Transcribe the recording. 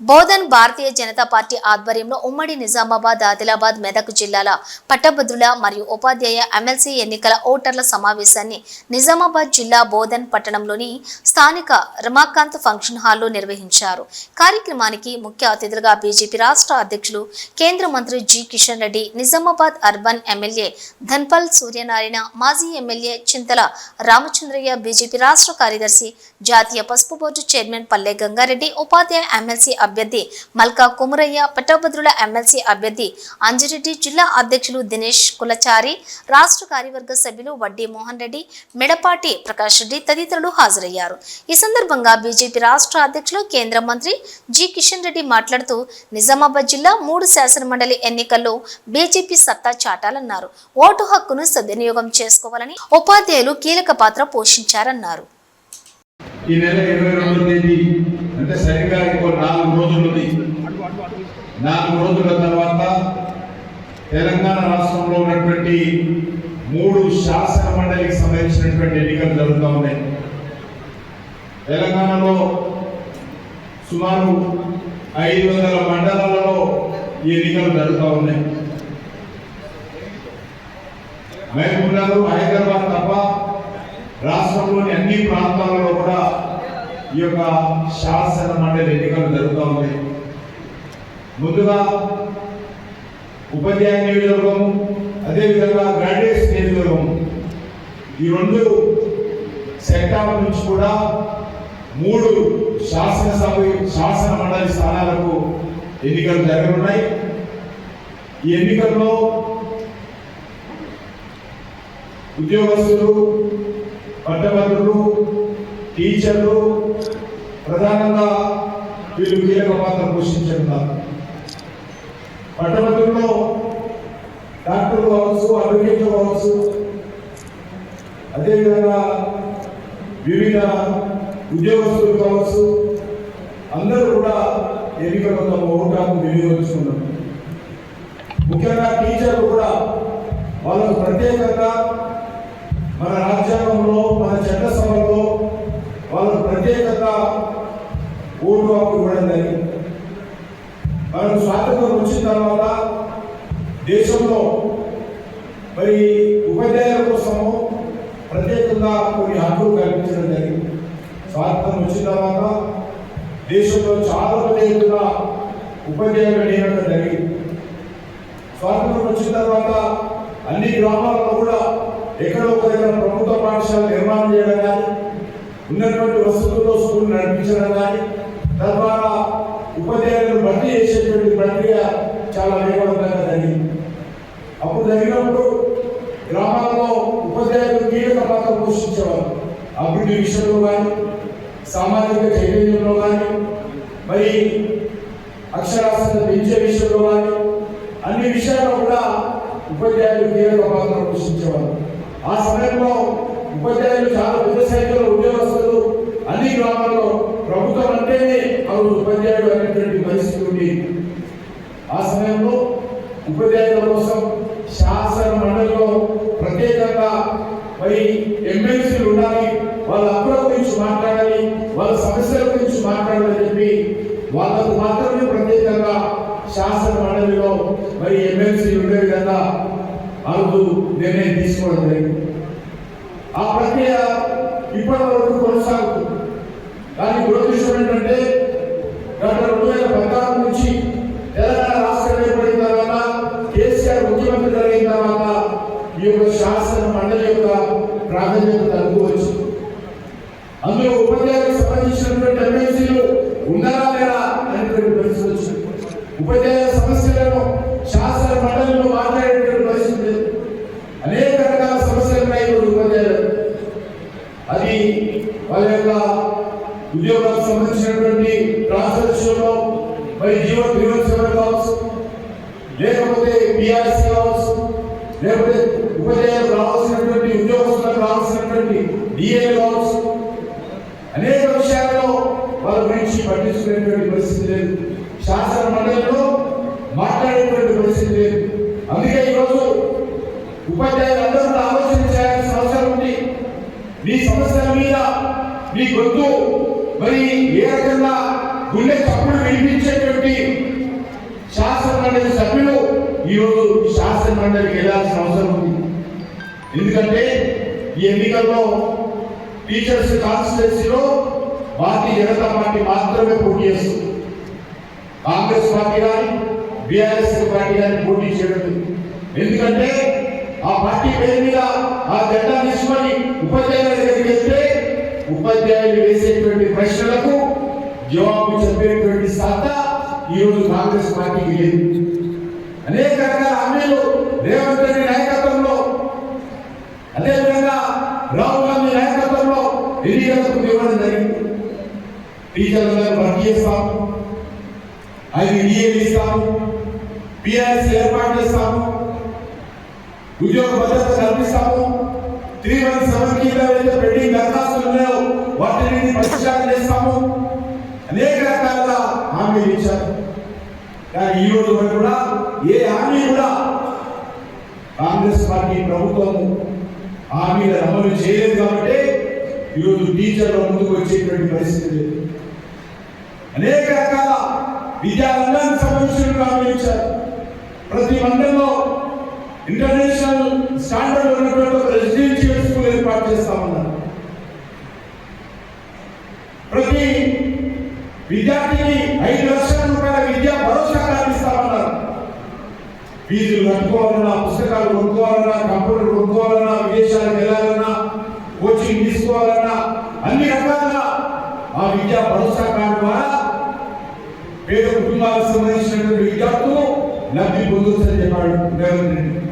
బోధన్ భారతీయ Janata party ఆధ్వర్యంలో ఉమ్మడి నిజామాబాద్ ఆదిలాబాద్ మెదక్ జిల్లాల పట్టభద్రుల మరియు ఉపాధ్యాయ ఎమ్మెల్సీ ఎన్నికల ఓటర్ల సమావేశాన్ని నిజామాబాద్ జిల్లా బోధన్ పట్టణంలోని స్థానిక రమాకాంత్ ఫంక్షన్ హాల్లో నిర్వహించారు. కార్యక్రమానికి ముఖ్య అతిథులుగా బీజేపీ రాష్ట్ర అధ్యక్షులు కేంద్ర మంత్రి G Kishan Reddy Nizamabad urban MLA Dhanpal Suryanarayana మాజీ ఎమ్మెల్యే చింతల రామచంద్రయ్య బీజేపీ రాష్ట్ర కార్యదర్శి జాతీయ పసుపు బోర్డు చైర్మన్ పల్లె గంగారెడ్డి ఉపాధ్యాయ ఎమ్మెల్సీ అభ్యర్థి మల్కా కుమరయ్య పట్టభద్రుల ఎమ్మెల్సీ అభ్యర్థి అంజిరెడ్డి జిల్లా అధ్యక్షులు దినేష్ కులచారి రాష్ట్ర కార్యవర్గ సభ్యులు వడ్డీ మోహన్ రెడ్డి మెడపాటి ప్రకాష్ రెడ్డి తదితరులు హాజరయ్యారు. ఈ సందర్భంగా బీజేపీ రాష్ట్ర అధ్యక్షులు కేంద్ర మంత్రి జి కిషన్ రెడ్డి మాట్లాడుతూ నిజామాబాద్ జిల్లా మూడు శాసనమండలి ఎన్నికల్లో బీజేపీ సత్తా చాటాలన్నారు. ఓటు హక్కును సద్వినియోగం చేసుకోవాలని ఉపాధ్యాయులు కీలక పాత్ర పోషించారన్నారు. ఈ నెల ఇరవై రెండవ తేదీ అంటే సరిగ్గా ఇంకో నాలుగు రోజులుంది నాలుగు రోజుల తర్వాత తెలంగాణ రాష్ట్రంలో ఉన్నటువంటి మూడు శాసన మండలికి సంబంధించినటువంటి ఎన్నికలు జరుగుతూ ఉన్నాయి. తెలంగాణలో సుమారు ఐదు వందల మండలాలలో ఈ ఎన్నికలు జరుగుతూ ఉన్నాయి. మహబూబ్నగర్ హైదరాబాద్ తప్ప రాష్ట్రంలోని అన్ని ప్రాంతాలలో కూడా ఈ యొక్క శాసన మండలి ఎన్నికలు జరుగుతూ ఉన్నాయి ముందుగా ఉపాధ్యాయ నియోజకవర్గం అదేవిధంగా గ్రాడ్యుయేట్స్ నియోజకవర్గం. ఈ రెండు సెక్టార్ల నుంచి కూడా మూడు శాసనసభ శాసన మండలి స్థానాలకు ఎన్నికలు జరగనున్నాయి. ఈ ఎన్నికల్లో ఉద్యోగస్తులు పట్టభద్రులు టీచర్లు ప్రధానంగా వీళ్ళు కీలక పాత్ర పోషించున్నారు పట్టభద్రుల్లో డాక్టర్లు కావచ్చు అడ్వకేట్లు కావచ్చు అదేవిధంగా వివిధ ఉద్యోగస్తులు కావచ్చు. అందరూ కూడా ఎన్నికల్లో తమ ఓటాకు వినియోగించుకున్నారు. ముఖ్యంగా టీచర్లు కూడా వాళ్ళకు ప్రత్యేకంగా మన రాజ్యాంగంలో మన చట్టసభలో వాళ్ళకు ప్రత్యేకంగా ఓటు హక్కు ఇవ్వడం స్వాతంత్రం వచ్చిన తర్వాత దేశంలో మరి ఉపాధ్యాయుల కోసము ప్రత్యేకంగా కొన్ని హక్కులు కల్పించడం జరిగింది. స్వాతంత్రం వచ్చిన తర్వాత దేశంలో చాలా ప్రత్యేకంగా ఉపాధ్యాయులు నియమించడం జరిగింది. స్వాతంత్రం వచ్చిన తర్వాత అన్ని గ్రామాలలో కూడా ఎక్కడో ఒక దగ్గర ప్రభుత్వ పాఠశాల నిర్మాణం చేయడం కానీ ఉన్నటువంటి వసతుల్లో స్కూల్ నడిపించడం కానీ తద్వారా ఉపాధ్యాయులను భర్తీ చేసేటువంటి ప్రక్రియ చాలా వేగవంతంగా జరిగింది. అప్పుడు జరిగినప్పుడు గ్రామాల్లో ఉపాధ్యాయులు కీలక పాత్ర పోషించేవారు. అభివృద్ధి విషయంలో కానీ సామాజిక చైతన్యంలో కానీ మరి అక్షరాస్యత పెంచే విషయంలో కానీ అన్ని విషయాల్లో కూడా ఉపాధ్యాయులు కీలక పాత్ర పోషించేవారు. ఆ సమయంలో ఉపాధ్యాయులు చాలా పెద్ద సంఖ్యలో ఉద్యోగస్తులు అన్ని గ్రామాల్లో ప్రభుత్వం అంటేనే అవి ఉపాధ్యాయులు అనేటువంటి పరిస్థితి ఉంది ఆ సమయంలో ఉపాధ్యాయుల కోసం శాసన మండలిలో ప్రత్యేకంగా మరి ఎమ్మెల్సీలు ఉండాలి వాళ్ళ హక్కుల గురించి మాట్లాడాలి వాళ్ళ సమస్యల గురించి మాట్లాడాలని చెప్పి వాళ్ళకు మాత్రమే ప్రత్యేకంగా శాసన మండలిలో మరి ఎమ్మెల్సీలు ఉండే విధంగా అందు నిర్ణయం తీసుకోవడం జరిగింది. ఆ ప్రక్రియ ఇప్పటి వరకు కొనసాగుతుంది. దానికి దురదృష్టం ఏంటంటే గత రెండు వేల పద్నాలుగు నుంచి తెలంగాణ రాష్ట్రం ఏర్పడిన తర్వాత కేసీఆర్ ముఖ్యమంత్రి జరిగిన తర్వాత ఈ యొక్క శాసన మండలి యొక్క ప్రాధాన్యత తగ్గువచ్చు అందులో ఉపాధ్యాయులకు సంబంధించినటువంటి ఎమ్మెల్సీలు ఉన్నారా లేరా అనేటువంటి పరిస్థితి వచ్చింది ఉపాధ్యాయుల సమస్యలను శాసన మండలిలో మాట్లాడేటువంటి పరిస్థితి లేదు. అనేక రకాల సమస్యలు ఉన్నాయి ఉపాధ్యాయులు అది వాళ్ళ యొక్క ఉద్యోగాలకు సంబంధించినటువంటి ట్రాన్స్ఫర్ విషయంలో మరి జీవో దినోత్సవం కావచ్చు లేకపోతే పిఆర్సీ కావచ్చు లేకపోతే ఉపాధ్యాయులకు రావాల్సినటువంటి ఉద్యోగస్తులకు రావాల్సినటువంటి డిఏ కావచ్చు. అనేక విషయాల్లో వాళ్ళ గురించి పట్టించుకునేటువంటి పరిస్థితి లేదు. శాసన మండలిలో మాట్లాడేటువంటి పరిస్థితి లేదు. అందుకే ఈరోజు ఉపాధ్యాయులు అందరూ ఆలోచన చేయాల్సిన అవసరం ఉంది. మీ సమస్యల మీద మీ గొంతు మరి ఏ రకంగా గుండె చప్పుడు వినిపించేటువంటి శాసన మండలి సభ్యులు ఈరోజు శాసన మండలికి వెళ్ళాల్సిన అవసరం ఉంది. ఎందుకంటే ఈ ఎన్నికల్లో టీచర్స్ కాన్స్టిట్యూన్సీలో భారతీయ జనతా పార్టీ మాత్రమే పోటీ చేస్తుంది. కాంగ్రెస్ పార్టీ కానీ బీఆర్ఎస్ పార్టీ కానీ పోటీ చేయడం ఎందుకంటే ఆ పార్టీ పేరు మీద ఆ జెండా తీసుకొని ఉపాధ్యాయుల దగ్గరికి వెళ్తే ఉపాధ్యాయులు వేసేటువంటి ప్రశ్నలకు జవాబు చెప్పేటువంటి సత్తా ఈరోజు కాంగ్రెస్ పార్టీకి లేదు. అనేక రకాల హామీలు రేవంత్ రెడ్డి నాయకత్వంలో అదేవిధంగా రాహుల్ గాంధీ నాయకత్వంలో ఎన్నికలకు ఇవ్వడం జరిగింది. టీచర్లను వర్క్ చేస్తాం. అది డిఏలు ఇస్తాము పిఆర్ఎస్ ఏర్పాటు చేస్తాము ఉద్యోగ భద్రత కల్పిస్తాము. త్రీ వన్ సెవెన్ కింద ఏదైతే పెండింగ్ దరఖాస్తులు ఉన్నాయో వాటిని పరిష్కారం చేస్తాము. అనేక రకాల హామీలు ఇచ్చారు. కానీ ఈ రోజు వరకు కూడా ఏ హామీ కూడా కాంగ్రెస్ పార్టీ ప్రభుత్వము హామీలను అమలు చేయలేదు కాబట్టి ఈరోజు టీచర్ల ముందుకు వచ్చేటువంటి పరిస్థితి లేదు. అనేక రకాల విద్యారంగానికి సంబంధించిన ప్రారంభించారు ప్రతి మండలంలో ఇంటర్నేషనల్ స్టాండర్డ్ ఉన్నటువంటి ఒక రెసిడెన్షియల్ స్కూల్ ఏర్పాటు చేస్తామన్నారు. ప్రతి విద్యార్థికి ఐదు లక్షల రూపాయల విద్యా భరోసా కల్పిస్తామన్నారు ఫీజులు కట్టుకోవాలన్నా పుస్తకాలు కొనుక్కోవాలన్నా కంప్యూటర్ కొనుక్కోవాలన్నా విదేశాలకు వెళ్ళాలన్నా కోచింగ్ తీసుకోవాలన్నా అన్ని రకాలుగా ఆ విద్యా భరోసా కార్డు ద్వారా పేద కుటుంబాలకు సంబంధించినటువంటి విద్యార్థులు లబ్ధి పొందొచ్చని చెప్పాడు రేవంత్ రెడ్డి